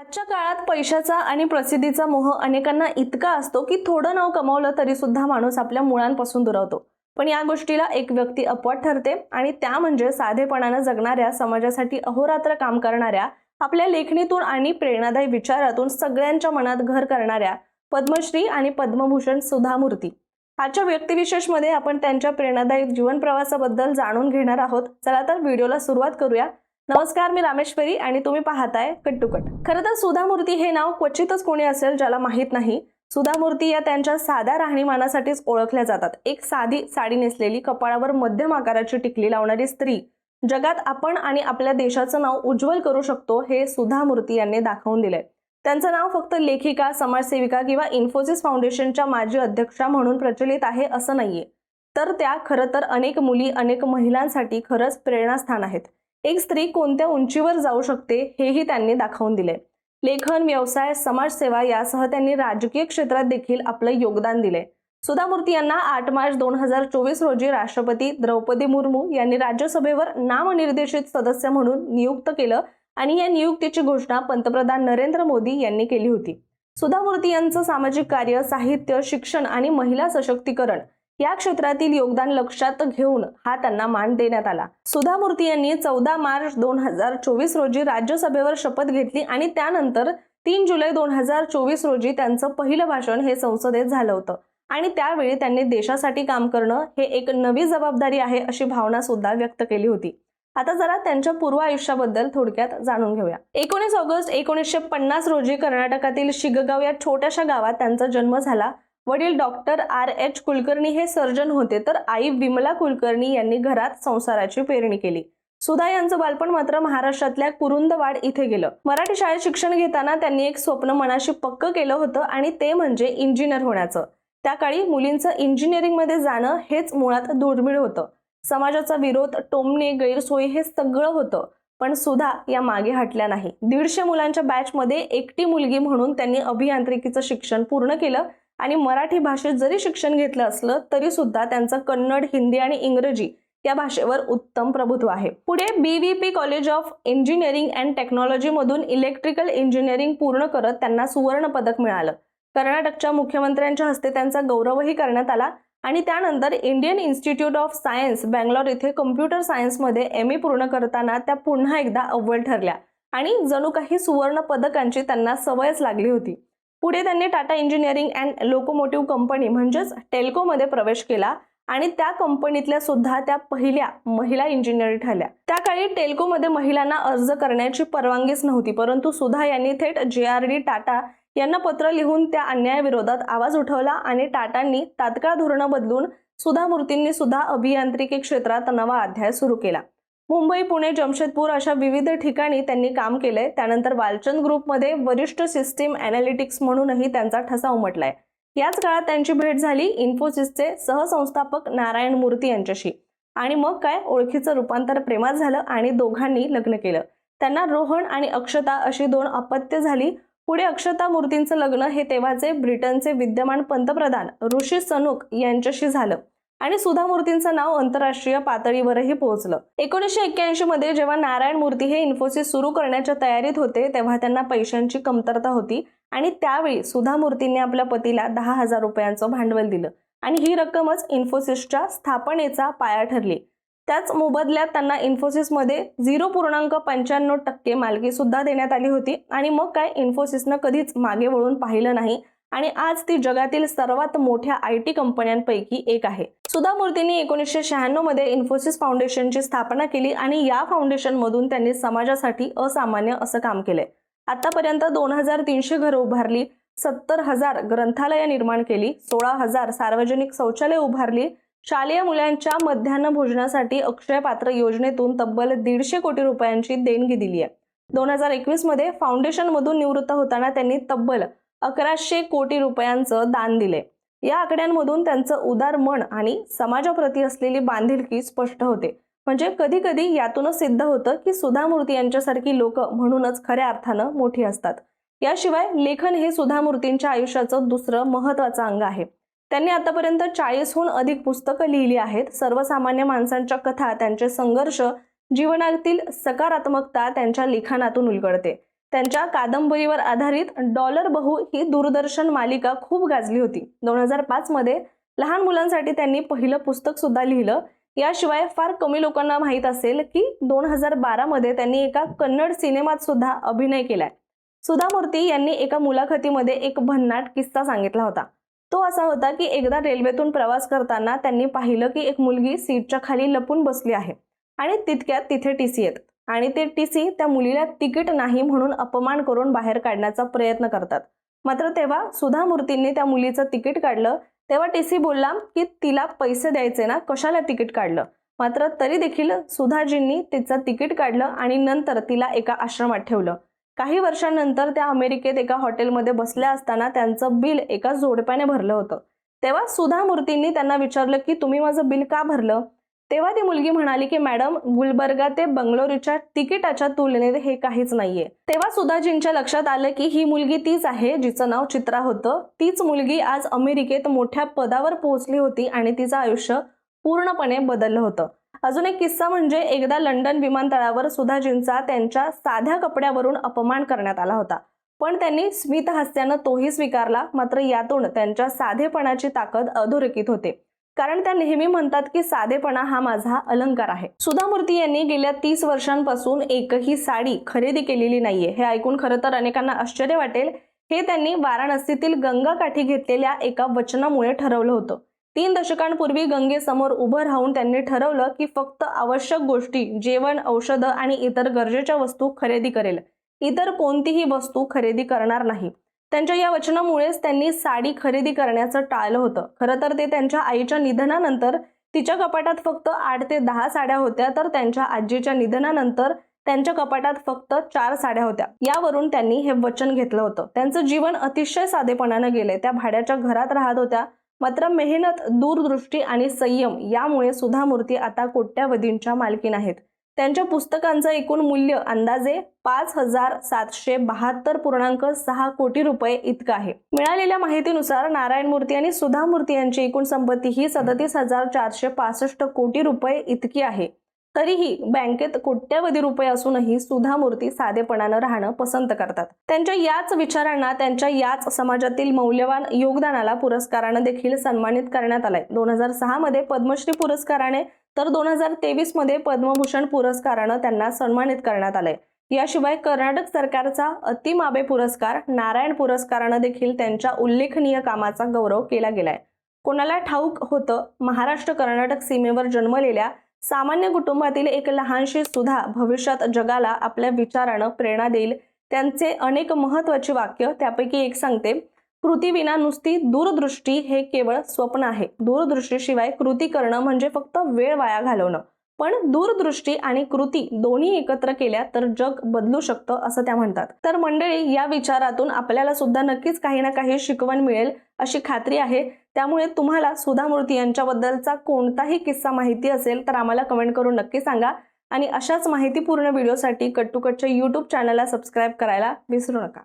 आजच्या काळात पैशाचा आणि प्रसिद्धीचा मोह अनेकांना इतका असतो की थोडं नाव कमावलं तरी सुद्धा माणूस आपल्या मुळांपासून दुरावतो पण या गोष्टीला एक व्यक्ती अपवाद ठरते आणि त्या म्हणजे साधेपणानं जगणाऱ्या समाजासाठी अहोरात्र काम करणाऱ्या आपल्या लेखणीतून आणि प्रेरणादायी विचारातून सगळ्यांच्या मनात घर करणाऱ्या पद्मश्री आणि पद्मभूषण सुधा मूर्ती आजच्या व्यक्तिविशेषमध्ये आपण त्यांच्या प्रेरणादायी जीवन प्रवासाबद्दल जाणून घेणार आहोत. चला तर व्हिडिओला सुरुवात करूया. नमस्कार मी रामेश्वरी आणि तुम्ही पाहताय कट टू कट. खरं तर सुधा मूर्ती हे नाव क्वचितच कोणी असेल ज्याला माहीत नाही. सुधा मूर्ती या त्यांच्या साध्या राहणीमानासाठीच ओळखल्या जातात. एक साधी साडी नेसलेली कपाळावर मध्यम आकाराची टिकली लावणारी स्त्री. जगात आपण आणि आपल्या देशाचं नाव उज्ज्वल करू शकतो हे सुधा मूर्ती यांनी दाखवून दिलंय. त्यांचं नाव फक्त लेखिका समाजसेविका किंवा इन्फोसिस फाउंडेशनच्या माजी अध्यक्षा म्हणून प्रचलित आहे असं नाहीये. तर त्या खरं तर अनेक मुली अनेक महिलांसाठी खरंच प्रेरणास्थान आहेत. एक स्त्री कोणत्या उंचीवर जाऊ शकते हेही त्यांनी दाखवून दिले. लेखन व्यवसाय समाजसेवा यासह त्यांनी राजकीय क्षेत्रात देखील आपलं योगदान दिले. सुधा मूर्ती यांना आठ मार्च दोन हजार चोवीस रोजी राष्ट्रपती द्रौपदी मुर्मू यांनी राज्यसभेवर नामनिर्देशित सदस्य म्हणून नियुक्त केलं आणि या नियुक्तीची घोषणा पंतप्रधान नरेंद्र मोदी यांनी केली होती. सुधामूर्ती यांचं सामाजिक कार्य साहित्य शिक्षण आणि महिला सशक्तीकरण या क्षेत्रातील योगदान लक्षात घेऊन हा त्यांना मान देण्यात आला. सुधा मूर्ती यांनी चौदा मार्च दोन हजार चोवीस रोजी राज्यसभेवर शपथ घेतली आणि त्यानंतर तीन जुलै दोन हजार चोवीस रोजी त्यांचं पहिलं भाषण हे संसदेत झालं होतं. आणि त्यावेळी त्यांनी देशासाठी काम करणं हे एक नवी जबाबदारी आहे अशी भावना सुद्धा व्यक्त केली होती. आता जरा त्यांच्या पूर्व आयुष्याबद्दल थोडक्यात जाणून घेऊया. एकोणीस ऑगस्ट एकोणीसशे पन्नास रोजी कर्नाटकातील शिगगाव या छोट्याशा गावात त्यांचा जन्म झाला. वडील डॉक्टर आर एच कुलकर्णी हे सर्जन होते तर आई विमला कुलकर्णी यांनी घरात संसाराची पेरणी केली. सुधा यांचं बालपण मात्र महाराष्ट्रातल्या कुरुंदवाड इथे गेलं. मराठी शाळेत शिक्षण घेताना त्यांनी एक स्वप्न मनाशी पक्क केलं होतं आणि ते म्हणजे इंजिनियर होण्याचं. त्या काळी मुलींचं इंजिनिअरिंगमध्ये जाणं हेच मुळात दुर्मिळ होतं. समाजाचा विरोध टोमणे गैरसोयी हे सगळं होतं पण सुधा या मागे हटल्या नाही. दीडशे मुलांच्या बॅचमध्ये एकटी मुलगी म्हणून त्यांनी अभियांत्रिकीचं शिक्षण पूर्ण केलं आणि मराठी भाषेत जरी शिक्षण घेतलं असलं तरी सुद्धा त्यांचं कन्नड हिंदी आणि इंग्रजी या भाषेवर उत्तम प्रभुत्व आहे. पुढे B V P college of engineering and टेक्नॉलॉजीमधून electrical engineering पूर्ण करत त्यांना सुवर्ण पदक मिळालं. कर्नाटकच्या मुख्यमंत्र्यांच्या हस्ते त्यांचा गौरवही करण्यात आला आणि त्यानंतर Indian institute of science Bangalore इथे कम्प्युटर सायन्समध्ये एम ए पूर्ण करताना त्या पुन्हा एकदा अव्वल ठरल्या आणि जणू काही सुवर्ण पदकांची त्यांना सवयच लागली होती. पुढे त्यांनी Tata engineering and locomotive company म्हणजेच टेल्कोमध्ये प्रवेश केला आणि त्या कंपनीतल्या सुद्धा त्या पहिल्या महिला इंजिनियर ठरल्या. त्या काळी टेल्कोमध्ये महिलांना अर्ज करण्याची परवानगीच नव्हती परंतु सुधा यांनी थेट जे आर डी टाटा यांना पत्र लिहून त्या अन्यायाविरोधात आवाज उठवला आणि टाटांनी तात्काळ धोरणं बदलून सुधा मूर्तींनी सुद्धा अभियांत्रिकी क्षेत्रात नवा अध्याय सुरू केला. मुंबई पुणे जमशेदपूर अशा विविध ठिकाणी त्यांनी काम केलंय. त्यानंतर वालचंद ग्रुपमध्ये वरिष्ठ सिस्टीम अनालिटिक्स म्हणूनही त्यांचा ठसा उमटलाय. याच काळात त्यांची भेट झाली इन्फोसिसचे सहसंस्थापक नारायण मूर्ती यांच्याशी. आणि मग काय? ओळखीचं रूपांतर प्रेमात झालं आणि दोघांनी लग्न केलं. त्यांना रोहन आणि अक्षता अशी दोन अपत्य झाली. पुढे अक्षता मूर्तींचं लग्न हे तेव्हाचे ब्रिटनचे विद्यमान पंतप्रधान ऋषी सनुक यांच्याशी झालं. आणि सुधा मूर्तींचं नाव आंतरराष्ट्रीय पातळीवरही पोहोचलं. एकोणीसशे एक्क्याऐंशी मध्ये जेव्हा नारायण मूर्ती हे इन्फोसिस सुरू करण्याच्या तयारीत होते तेव्हा त्यांना पैशांची कमतरता होती आणि त्यावेळी सुधा मूर्तींनी आपल्या पतीला दहा हजार रुपयांचं भांडवल दिलं आणि ही रक्कमच इन्फोसिसच्या स्थापनेचा पाया ठरली. त्याच मोबदल्यात त्यांना इन्फोसिसमध्ये झिरो पूर्णांक पंच्याण्णव टक्के मालकी सुद्धा देण्यात आली होती आणि मग काय इन्फोसिसनं कधीच मागे वळून पाहिलं नाही आणि आज ती जगातील सर्वात मोठ्या आय टी कंपन्यांपैकी एक आहे. सुधा मूर्तींनी एकोणीसशे शहाण्णवमध्ये इन्फोसिस फाउंडेशनची स्थापना केली आणि या फाउंडेशन मधून त्यांनी समाजासाठी असामान्य असं काम केलंय. आतापर्यंत दोन हजार तीनशे घरं उभारली सत्तर हजार ग्रंथालय निर्माण केली सोळा हजार सार्वजनिक शौचालय उभारली शालेय मुलांच्या मध्यान्ह भोजनासाठी अक्षय पात्र योजनेतून तब्बल दीडशे कोटी रुपयांची देणगी दिली आहे दोन हजार एकवीसमध्ये फाउंडेशन मधून निवृत्त होताना त्यांनी तब्बल अकराशे कोटी रुपयांचं दान दिले. या आकड्यांमधून त्यांचं उदार मन आणि समाजाप्रती असलेली बांधिलकी स्पष्ट होते. म्हणजे कधी कधी यातूनच सिद्ध होतं की सुधा मूर्ती यांच्यासारखी लोक म्हणूनच खऱ्या अर्थानं मोठी असतात. याशिवाय लेखन हे सुधा मूर्तींच्या आयुष्याचं दुसरं महत्वाचं अंग आहे. त्यांनी आतापर्यंत चाळीसहून अधिक पुस्तकं लिहिली आहेत. सर्वसामान्य माणसांच्या कथा त्यांचे संघर्ष जीवनातील सकारात्मकता त्यांच्या लिखाणातून उलगडते. त्यांच्या कादंबरीवर आधारित डॉलर बहू ही दूरदर्शन मालिका खूप गाजली होती. दोन हजार पाच मध्ये लहान मुलांसाठी त्यांनी पहिलं पुस्तक सुद्धा लिहिलं. याशिवाय फार कमी लोकांना माहीत असेल की दोन हजार बारामध्ये त्यांनी एका कन्नड सिनेमात सुद्धा अभिनय केलाय. सुधा मूर्ती यांनी एका मुलाखतीमध्ये एक भन्नाट किस्सा सांगितला होता. तो असा होता की एकदा रेल्वेतून प्रवास करताना त्यांनी पाहिलं की एक मुलगी सीटच्या खाली लपून बसली आहे आणि तितक्यात तिथे टी सी येतात आणि ते टी सी त्या मुलीला तिकीट नाही म्हणून अपमान करून बाहेर काढण्याचा प्रयत्न करतात. मात्र तेव्हा सुधा मूर्तींनी त्या मुलीचं तिकीट काढलं. तेव्हा टी सी बोलला की तिला पैसे द्यायचे ना कशाला तिकीट काढलं? मात्र तरी देखील सुधाजींनी तिचं तिकीट काढलं आणि नंतर तिला एका आश्रमात ठेवलं. काही वर्षांनंतर त्या अमेरिकेत एका हॉटेलमध्ये बसल्या असताना त्यांचं बिल एका जोडप्याने भरलं होतं. तेव्हा सुधा मूर्तींनी त्यांना विचारलं की तुम्ही माझं बिल का भरलं? तेव्हा ती मुलगी म्हणाली की मॅडम गुलबर्गा ते बंगलोरच्या तिकिटाच्या तुलनेत हे काहीच नाहीये. तेव्हा सुधाजींच्या लक्षात आलं की ही मुलगी तीच आहे जिचं नाव चित्रा होतं. तीच मुलगी आज अमेरिकेत मोठ्या पदावर पोहोचली होती आणि तिचं आयुष्य पूर्णपणे बदललं होतं. अजून एक किस्सा म्हणजे एकदा लंडन विमानतळावर सुधाजींचा त्यांच्या साध्या कपड्यावरून अपमान करण्यात आला होता. पण त्यांनी स्मित हास्यानं तोही स्वीकारला मात्र यातून त्यांच्या साधेपणाची ताकद अधोरेखित होते. कारण त्या नेहमी म्हणतात की साधेपणा हा माझा अलंकार आहे. सुधा मूर्ती यांनी गेल्या तीस वर्षांपासून एकही साडी खरेदी केलेली नाहीये. हे ऐकून खरं तर अनेकांना आश्चर्य वाटेल. हे त्यांनी वाराणसीतील गंगाकाठी घेतलेल्या एका वचनामुळे ठरवलं होतं. तीन दशकांपूर्वी गंगेसमोर उभं राहून त्यांनी ठरवलं की फक्त आवश्यक गोष्टी जेवण औषधं आणि इतर गरजेच्या वस्तू खरेदी करेल. इतर कोणतीही वस्तू खरेदी करणार नाही. त्यांच्या या वचनामुळेच त्यांनी साडी खरेदी करण्याचं टाळलं होतं. खरं तर ते त्यांच्या आईच्या निधनानंतर तिच्या कपाटात फक्त आठ ते दहा साड्या होत्या तर त्यांच्या आजीच्या निधनानंतर त्यांच्या कपाटात फक्त चार साड्या होत्या. यावरून त्यांनी हे वचन घेतलं होतं. त्यांचं जीवन अतिशय साधेपणानं गेले त्या भाड्याच्या घरात राहत होत्या. मात्र मेहनत दूरदृष्टी आणि संयम यामुळे सुधा मूर्ती आता कोट्यावधींच्या मालकीन आहेत. त्यांच्या पुस्तकांचं एकूण मूल्य अंदाजे पाच हजार सातशे बहात्तर पूर्णांक सहा कोटी रुपये इतकं आहे. मिळालेल्या माहितीनुसार नारायण मूर्ती आणि सुधा मूर्ती यांची एकूण संपत्ती ही सदतीस हजार चारशे पासष्ट कोटी रुपये इतकी आहे. तरीही बँकेत कोट्यवधी रुपये असूनही सुधा मूर्ती साधेपणानं राहणं पसंत करतात. त्यांच्या याच विचारांना त्यांच्या याच समाजातील मौल्यवान योगदानाला पुरस्कारानं देखील सन्मानित करण्यात आलाय. दोन हजार सहा मध्ये पद्मश्री पुरस्काराने तर दोन हजार तेवीसमध्ये पद्मभूषण पुरस्कारानं त्यांना सन्मानित करण्यात आलंय. याशिवाय कर्नाटक सरकारचा अतिमाबे पुरस्कार नारायण पुरस्कारानं देखील त्यांच्या उल्लेखनीय कामाचा गौरव केला गेलाय. कोणाला ठाऊक होतं? महाराष्ट्र कर्नाटक सीमेवर जन्मलेल्या सामान्य कुटुंबातील एक लहानशी सुद्धा भविष्यात जगाला आपल्या विचारानं प्रेरणा देईल. त्यांचे अनेक महत्वाची वाक्य त्यापैकी एक सांगते. कृतीविना नुसती दूरदृष्टी हे केवळ स्वप्न आहे. दूरदृष्टीशिवाय कृती करणं म्हणजे फक्त वेळ वाया घालवणं. पण दूरदृष्टी आणि कृती दोन्ही एकत्र केल्या तर जग बदलू शकतं असं त्या म्हणतात. तर मंडळी या विचारातून आपल्याला सुद्धा नक्कीच काही ना काही शिकवण मिळेल अशी खात्री आहे. त्यामुळे तुम्हाला सुधा मूर्ती यांच्याबद्दलचा कोणताही किस्सा माहिती असेल तर आम्हाला कमेंट करून नक्की सांगा. आणि अशाच माहितीपूर्ण व्हिडिओसाठी कट्टू कटच्या यूट्यूब चॅनलला सबस्क्राईब करायला विसरू नका.